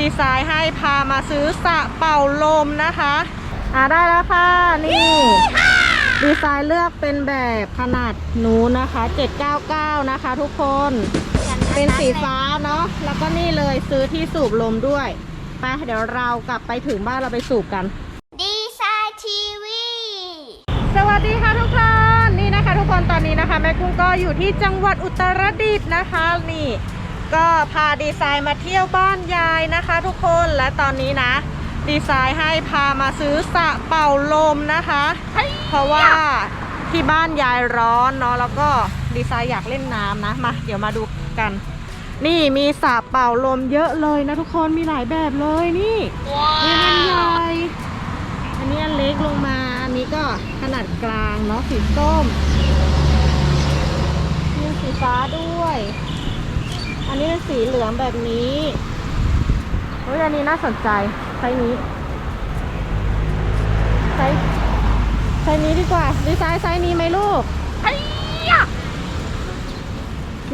ดีไซน์ให้พามาซื้อสระเป่าลมนะคะอ่าได้แล้วค่ะ นี่ ดีไซน์เลือกเป็นแบบขนาดนู้นนะคะ 799 นะคะ ทุกคน เป็นสีฟ้าเนาะแล้วก็นี่เลยซื้อที่สูบลมด้วยไปเดี๋ยวเรากลับไปถึงบ้านเราไปสูบกัน ดีไซน์ทีวีสวัสดีค่ะทุกคนนี่นะคะ ทุกคนตอนนี้นะคะ แม่กุ้งก็อยู่ที่จังหวัดอุตรดิตถ์นะคะนี่ ก็พาดีไซน์มาเที่ยวบ้านยายนะคะทุกคนและตอนนี้นะ ดีไซน์ให้พามาซื้อสระเป่าลมนะคะ เพราะว่าที่บ้านยายร้อนเนาะแล้วก็ดีไซน์อยากเล่นน้ำนะมาเดี๋ยวมาดูกัน นี่มีสระเป่าลมเยอะเลยนะทุกคนมีหลายแบบเลยนี่นี่มันใหญ่อันนี้อันเล็กลงมาอันนี้ก็ขนาดกลางเนาะสีส้มมีสีฟ้าด้วย อันนี้เป็นสีเหลืองแบบนี้เฮ้ยอันนี้น่าสนใจไซส์นี้ไซส์ไซส์นี้ดีกว่า ดีไซน์ไซส์นี้ไหมลูก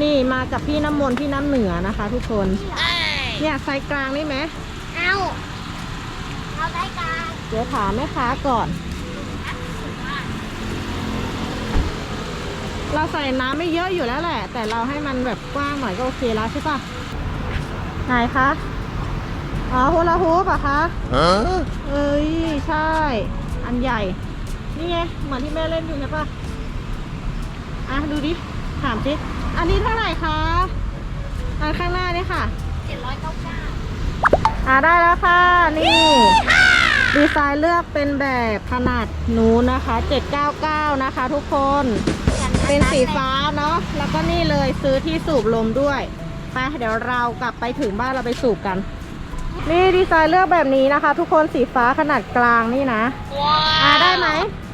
นี่มากับพี่น้ำมนต์พี่น้ำเหนือนะคะ ทุกคน เนี่ยไซส์กลางได้ไหมเอา เอาได้กันเดี๋ยวถามแม่ค้าก่อน เราใส่น้ำไม่เยอะอยู่แล้วแหละ แต่เราให้มันแบบกว้างหน่อยก็โอเคแล้วใช่ปะไหนคะ อ๋อฮูลาฮูปอะคะ Huh? เอ้ยใช่ อันใหญ่ นี่ไงเหมือนที่แม่เล่นอยู่ใช่ปะอะดูดิ ถามสิอันนี้เท่าไหร่คะอันข้างหน้านี่ค่ะเจ็ดร้อยเก้าเก้าอ่าได้แล้วค่ะ นี่ ดีไซน์เลือกเป็นแบบขนาดนู้นนะคะ 799 นะคะทุกคน เป็นสีฟ้าเนาะแล้วก็นี่เลยซื้อที่สูบลมด้วยไปเดี๋ยวเรากลับไปถึงบ้านเราไปสูบกัน นี่ดีไซน์เลือกแบบนี้นะคะ ทุกคนสีฟ้าขนาดกลางนี่นะอ่าได้ไหม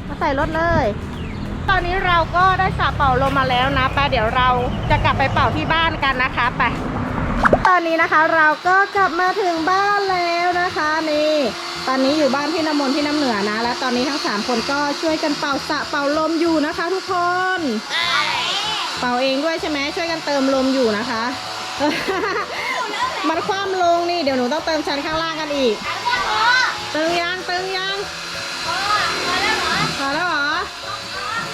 มาใส่รถเลย ตอนนี้เราก็ได้สระเป่าลมมาแล้วนะไปเดี๋ยวเราจะกลับไปเป่าที่บ้านกันนะคะไป ตอนนี้นะคะเราก็กลับมาถึงบ้านแล้วนะคะนี่ตอนนี้อยู่บ้านพี่น้ำมนต์พี่น้ำเหนือนะ และตอนนี้ทั้งสามคนก็ช่วยกันเป่าสระเป่าลมอยู่นะคะ ทุกคน เป่าเองด้วยใช่ไหมช่วยกันเติมลมอยู่นะคะ มันคว่ำลงนี่เดี๋ยวหนูต้องเติมชั้นข้างล่างกันอีกเติมยังเติมยังพอแล้วเหรอ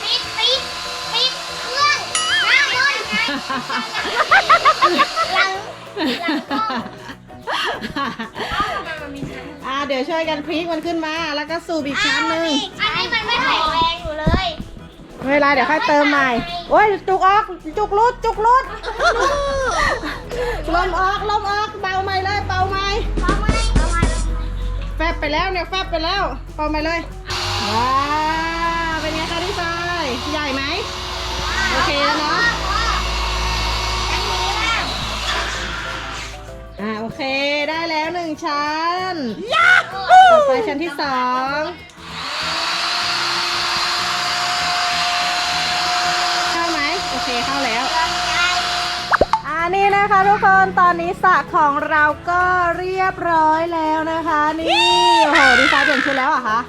ปิดปิดปิดเครื่องหน้าบนหลังหลั งก็อ่าเดี๋ยวช่วยกันพลิกมันขึ้นมา แล้วก็สูบอีกชั้นหนึ่งอันนี้มันไม่แข็งแรงอยู่เลยไม่เป็นไรเดี๋ยวค่อยเติมใหม่โอ้ยจุกออกจุกรุดจุกรุดลมออกลมออกเบาใหม่เลยเบาใหม่เอาไหมเอาไหมแฟบไปแล้วเนี่ยแฟบไปแล้วเบาใหม่เลยว้าวเป็นไงคะพี่ชายใหญ่ไหมโอเคแล้วเนาะ ชั้นต่อไปชั้นที่สองเข้าไหมโอเคเข้าแล้วอันนี้นะคะทุกคนตอนนี้สระของเราก็เรียบร้อยแล้วนะคะ นี่โอ้โหดีไซน์เปลี่ยนชุดแล้วเหรอะคะ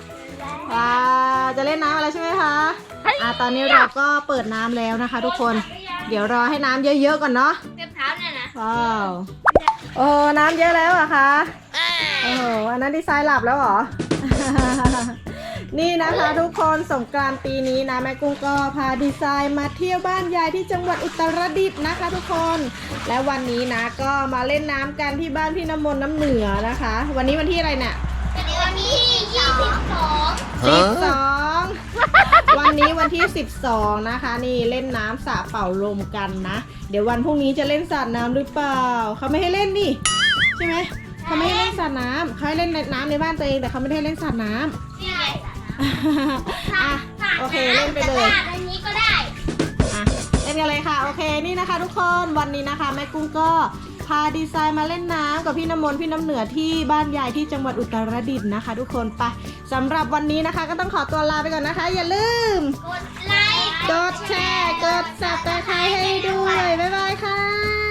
ว้าวจะเล่นน้ำอะไรใช่ไหมคะอ่าตอนนี้เราก็เปิดน้ำแล้วนะคะ ทุกคน เดี๋ยวรอให้น้ำเยอะๆก่อนเนาะเก็บเท้าเนี่ยนะว้าว โอ้โหน้ำเยอะแล้วเหรอะคะโอ้โหอันนั้นดีไซน์หลับแล้วเหรอ นี่นะคะทุกคนสงกรานต์ปีนี้นะแม่กุ้งก็พาดีไซน์มาเที่ยวบ้านยายที่จังหวัดอุตรดิตถ์นะคะ ทุกคน และวันนี้นะก็มาเล่นน้ำกันที่บ้านพี่น้ำมนต์น้ำเหนือนะคะ วันนี้วันที่อะไรเนี่ยวันที่ยี่สิบสองสิบ Huh? สอง วันนี้วันที่ 12 นะคะ นี่เล่นน้ำสระเป่าลมกันนะ เดี๋ยววันพรุ่งนี้จะเล่นสระน้ำหรือเปล่าเขาไม่ให้เล่นนี่ใช่ไหมเขาไม่ให้เล่นสระน้ำเขาให้เล่นน้ำในบ้านตัวเองแต่เขาไม่ได้ให้เล่นสระน้ำที่ไหนอะ โอเคเล่นไปเลยแต่อันนี้ก็ได้ อะเล่นกันเลยค่ะ โอเค นี่นะคะทุกคน วันนี้นะคะแม่กุ้งก็ พาดีไซน์มาเล่นน้ำกับพี่น้ำมนต์พี่น้ำเหนือที่บ้านยายที่จังหวัดอุตรดิตถ์นะคะ ทุกคนไปสำหรับวันนี้นะคะ ก็ต้องขอตัวลาไปก่อนนะคะ อย่าลืม กดไลค์ กดแชร์ กด subscribe ให้ด้วย บ๊ายบายค่ะ